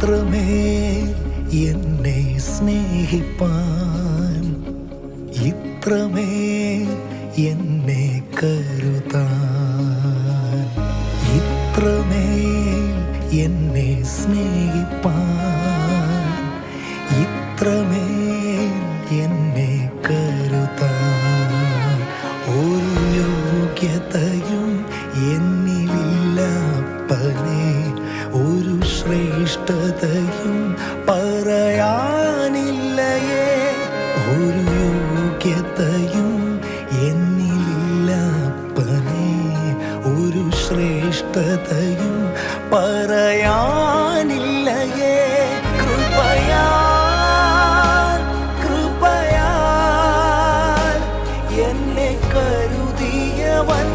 ഇത്രമേൽ എന്നെ സ്നേഹിപ്പാൻ ഇത്രമേ എന്നെ കരുതാൻ ഇത്രമേ എന്നെ സ്നേഹിപ്പാൻ ഇത്രമേ എന്നെ കരുതാൻ ഒരു യോഗ്യതയും കഥയും പറയാനില്ലയേ. ഒരു യോഗ്യതയും എന്നിലില്ലപ്പനെ. ഒരു ശ്രേഷ്ഠതയും പറയാനില്ലയേ. കൃപയാ കൃപയാ. എന്നെ കരുതിയവൻ